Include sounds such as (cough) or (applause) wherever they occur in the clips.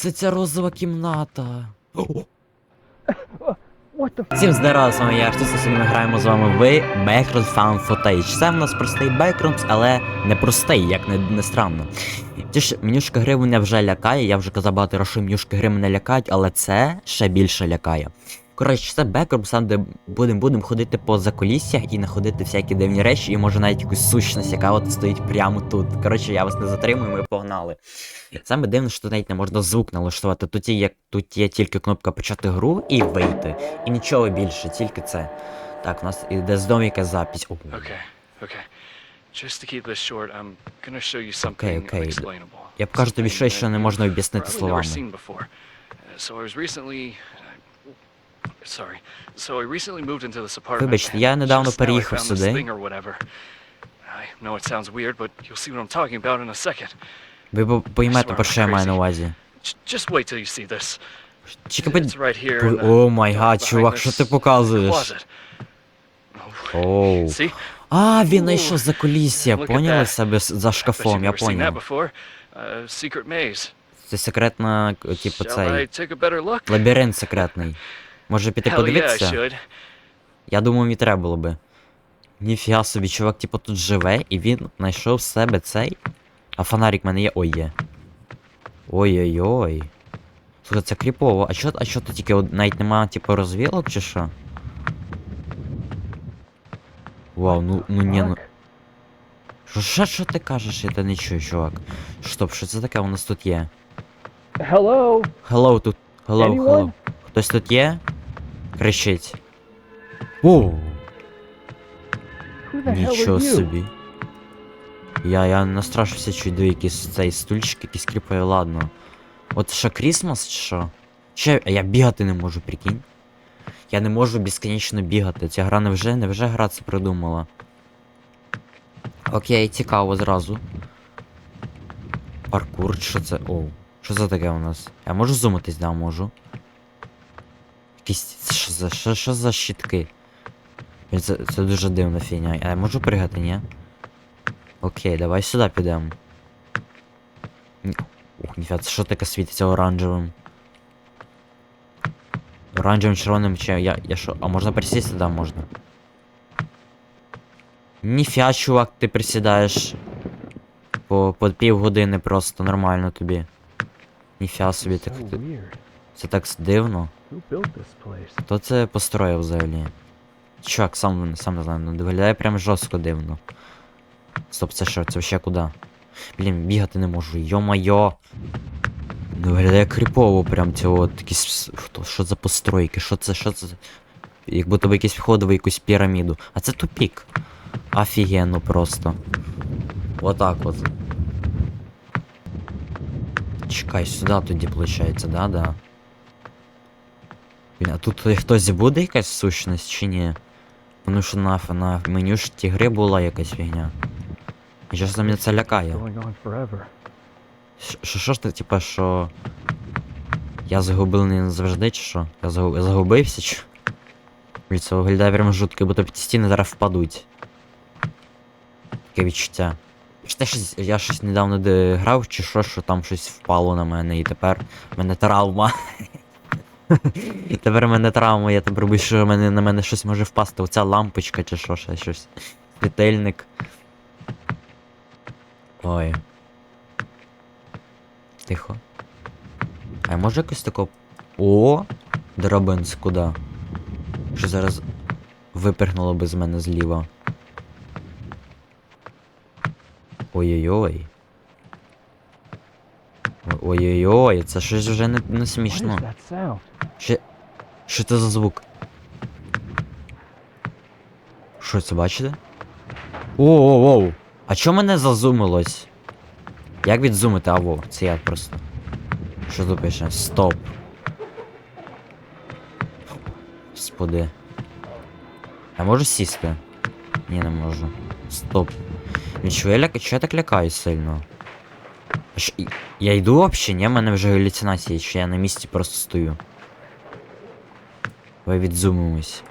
Це ця розова кімната. О, What the Всім здорово, з вами я Артур, сьогодні ми граємо з вами в Background Found Footage. Це в нас простий бекграунд, але не простий, як не, не странно. Ті ж менюшка гри мене вже лякає, я вже казав багато разів, що менюшки гри мене лякають, але це ще більше лякає. Коротше, це Backroom, там, де будемо будем ходити по закуліссях і знаходити всякі дивні речі, і може навіть якусь сущність, яка от стоїть прямо тут. Коротше, я вас не затримую, ми погнали. Саме дивно, що навіть не можна звук налаштувати. Тут є, тут є тільки кнопка почати гру і вийти. І нічого більше, тільки це. Так, у нас іде знову якась запись. О, Okay, okay. Just to keep this short, I'm gonna show you something Окей, окей. unexplainable. Я покажу тобі щось, що не можна об'яснити словами. Вибачте, я недавно переїхав сюди. thing or whatever. I know it sounds weird, but you'll see what I'm talking about in a second. Ви по- поймете, про що я маю на увазі. J- Just wait till you see this. Чекай, О май гад, чувак, що ти показуєш? Oh, Оу. А, він знайшов за at поняли себе за шкафом, я поняв. Uh. Це секретна, типу, цей лабіринт секретний. Може піти подивитися? Я думаю, мені треба було би. Ніфіга собі, чувак, типу, тут живе, і він знайшов в себе цей. А фонарик в мене є. Ой є. Ой-ой-ой. Слухай, це кріпово. А чо, а чо тут тільки навіть нема, типу, розвілок чи що? Вау, ну, ну ні, ну. Що, що, що ти кажеш? Я те не чую, чувак. Стоп, що це таке у нас тут є? Hello? Hello тут. Hello, Anyone? hello. Хтось тут є? Кричить. О, Who the hell нічого собі. Я, я настрашився, чуть до якийсь цей стульчик, якийсь кріпає, ладно. От що, Крісмас чи що? Ще, а я бігати не можу, прикинь. Я не можу безконечно бігати. Ця гра невже, невже гра це придумала. Окей, цікаво зразу. Паркур, що це? Оу. Що це таке у нас? Я можу зумитись, да, можу. Якісь. Що за, що, що за щитки? Це, це дуже дивна фігня. Я можу пригати, ні? Окей, давай сюди підемо. Ух, ніфіга, це що таке світиться оранжевим? Оранжевим, червоним чи я. я що? А можна присісти? Да, можна. Ніфіга, чувак, ти присідаєш. По, по півгодини просто нормально тобі. Ніфіга собі, так, ти-. Це так дивно. Хто це построїв взагалі? Чувак, сам, сам не знаю, ну виглядає прям жорстко дивно. Стоп, це що? Це ще куди? Блін, бігати не можу, йо-майо. Ну виглядає кріпово прям цього от якісь. Хто, що за постройки? Що це? Що це? Як будто би якийсь входив в якусь піраміду. А це тупік. Офігенно просто. Отак от. Чекай, сюди тоді, виходить, да, да. Блін, а тут хтось буде якась сущність чи ні? Тому що на, на меню ж ті гри була якась фігня. І чесно мене це лякає. Що- Що ж ти, типа, що. Я загублений назавжди, чи що? Я загуб... загубився, чи? Блін, це виглядає прямо жутко, бо ті стіни зараз впадуть. Таке відчуття. Чи щось, я щось недавно де грав, чи що, що там щось впало на мене, і тепер в мене травма. (laughs) (laughs) Тепер в мене травма, я тепер боюсь, що мене, на мене щось може впасти. Оця лампочка чи що, ще щось. Світильник. Ой. Тихо. А я можу якось тако. О! Драбинс, куди? Що зараз випрыгнуло би з мене зліва. Ой-ой-ой. Ой-ой-ой, це щось вже не, не смішно. Що... Що це за звук? Що це бачите? Оу-оу-оу! А чо мене зазумилось? Як відзумити? А во, це я просто. Що тут пише? Стоп. Господи. Я можу сісти? Ні, не можу. Стоп. Блін, чого я, ляка... чого я так лякаюсь сильно? Я йду вообще, ні? У мене вже галюцинації, чи я на місці просто стою. Давай відзумимось.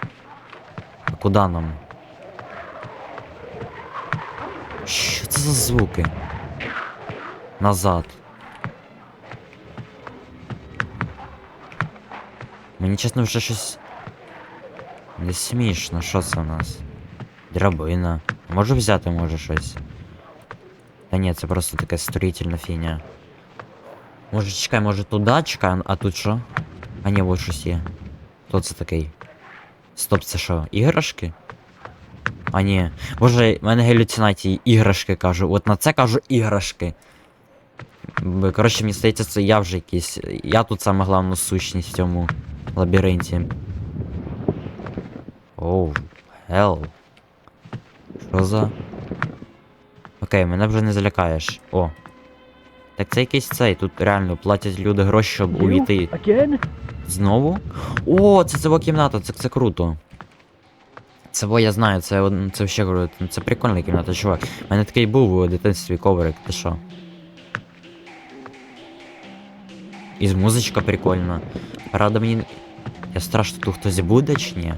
А куди нам? Що це за звуки? Назад. Мені чесно вже щось. Не смішно, що це у нас? Драбина. Можу взяти, може, щось. Та ні, це просто така строїтельна фігня. Може, чекай, може туди чекай, а тут що? А ні, вот щось є. Хто це такий? Стоп, це що, іграшки? А ні. Боже, в мене галюцинації, іграшки кажу. От на це кажу іграшки. Б- Коротше, мені здається, це я вже якийсь. Я тут саме головну сущність в цьому лабіринті. Оу, хел. Що за. Окей, мене вже не залякаєш. О. Так це якийсь цей, тут реально платять люди гроші, щоб увійти знову. О, це цього кімната, це, це круто. Це бо я знаю, це, це ще круто. Це прикольна кімната, чувак. У мене такий був у дитинстві коврик, ти що? І з музичка прикольна. Правда мені. Я страшно тут хтось буде чи ні?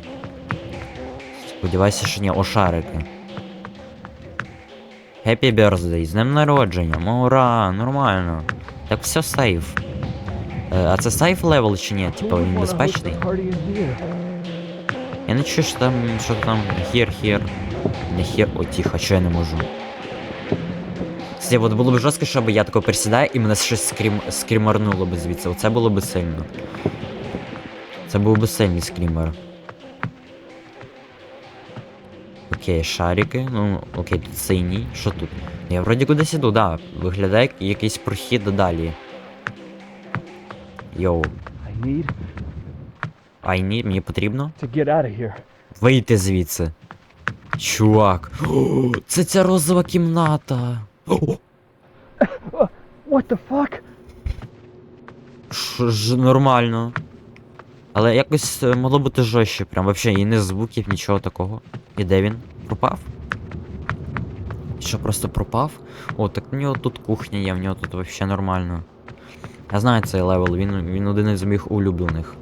Сподіваюся, що ні, о шарики. Happy birthday, з днем народження, ура, нормально. Так все сейф. Е, а це сейф левел чи ні? Типа він безпечний? Я не чую, що там, що там хір, хір. Не хір, о, тихо, що я не можу. Це от було б жорстко, щоб я тако присідаю і мене щось скрім, скрімарнуло б звідси. Оце було б сильно. Це був би сильний скрімер. Окей, шарики. Ну, окей, тут синій. Що тут? Я вроді кудись іду, да. Виглядає якийсь прохід далі. Йоу. I need Ай, ні, мені потрібно. to get out of here. Вийти звідси. Чувак. О, це ця розова кімната. О, What the fuck? Що ж нормально. Але якось е, могло бути жорстче, прям вообще і не звуків, нічого такого. І де він? Пропав? Що просто пропав? О, так в нього тут кухня є, в нього тут вообще нормально. Я знаю цей левел, він, він один із моїх улюблених.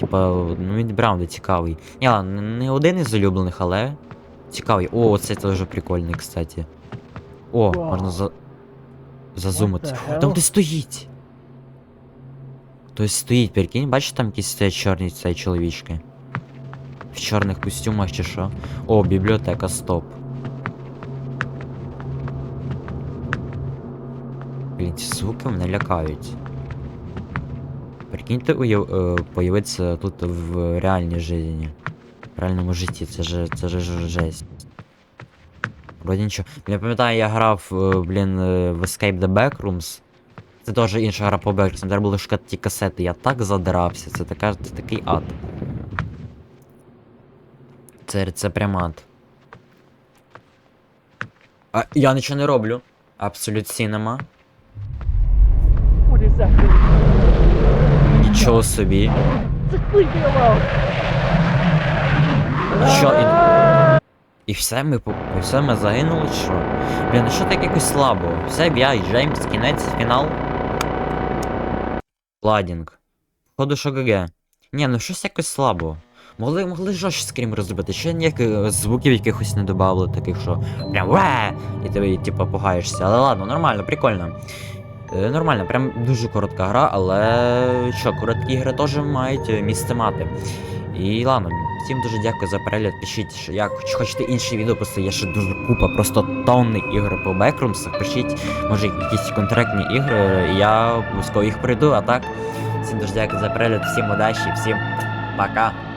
Типа, ну він правда цікавий. Ні, ладно, не один із улюблених, але. Цікавий. О, це теж прикольний, кстати. О, Вау. можна за. Зазумати. Там хтось стоїть. Хтось стоїть, прикинь, бачиш там якісь стоять чорні цей чоловічки. В чорних костюмах чи що. О, бібліотека, стоп. Блін, ці звуки мене лякають. Прикиньте, уяв... е, появиться тут в реальній житті. В реальному житті, це же, це же жесть. Вроді нічого. Я пам'ятаю, я грав, е, блін, е, в Escape the Backrooms. Це теж інша гра по Backrooms, там треба було шукати ті касети. Я так задрався, це, така, це такий ад. Це, це прям ад. А я нічого не роблю. Абсолют Cinema. Нічого собі. Що, і... І все, ми, по- і все, ми загинули, що? Блін, ну що так якось слабо? Все, я, Джеймс, кінець, фінал. Ладінг. Походу, що ГГ. Ні, ну щось якось слабо. Могли, могли жорстче скрім розробити, ще ніяких е, звуків якихось не додавали, таких, що прям ва! І ти, типа, пугаєшся. Але ладно, нормально, прикольно. Е, нормально, прям дуже коротка гра, але що, короткі ігри теж мають е, місце мати. І ладно, всім дуже дякую за перегляд. Пишіть, що як чи хочете інші відео, просто є ще дуже купа, просто тонни ігор по Backrooms. Пишіть, може якісь контрактні ігри, я обов'язково їх прийду, а так. Всім дуже дякую за перегляд, всім удачі, всім пока.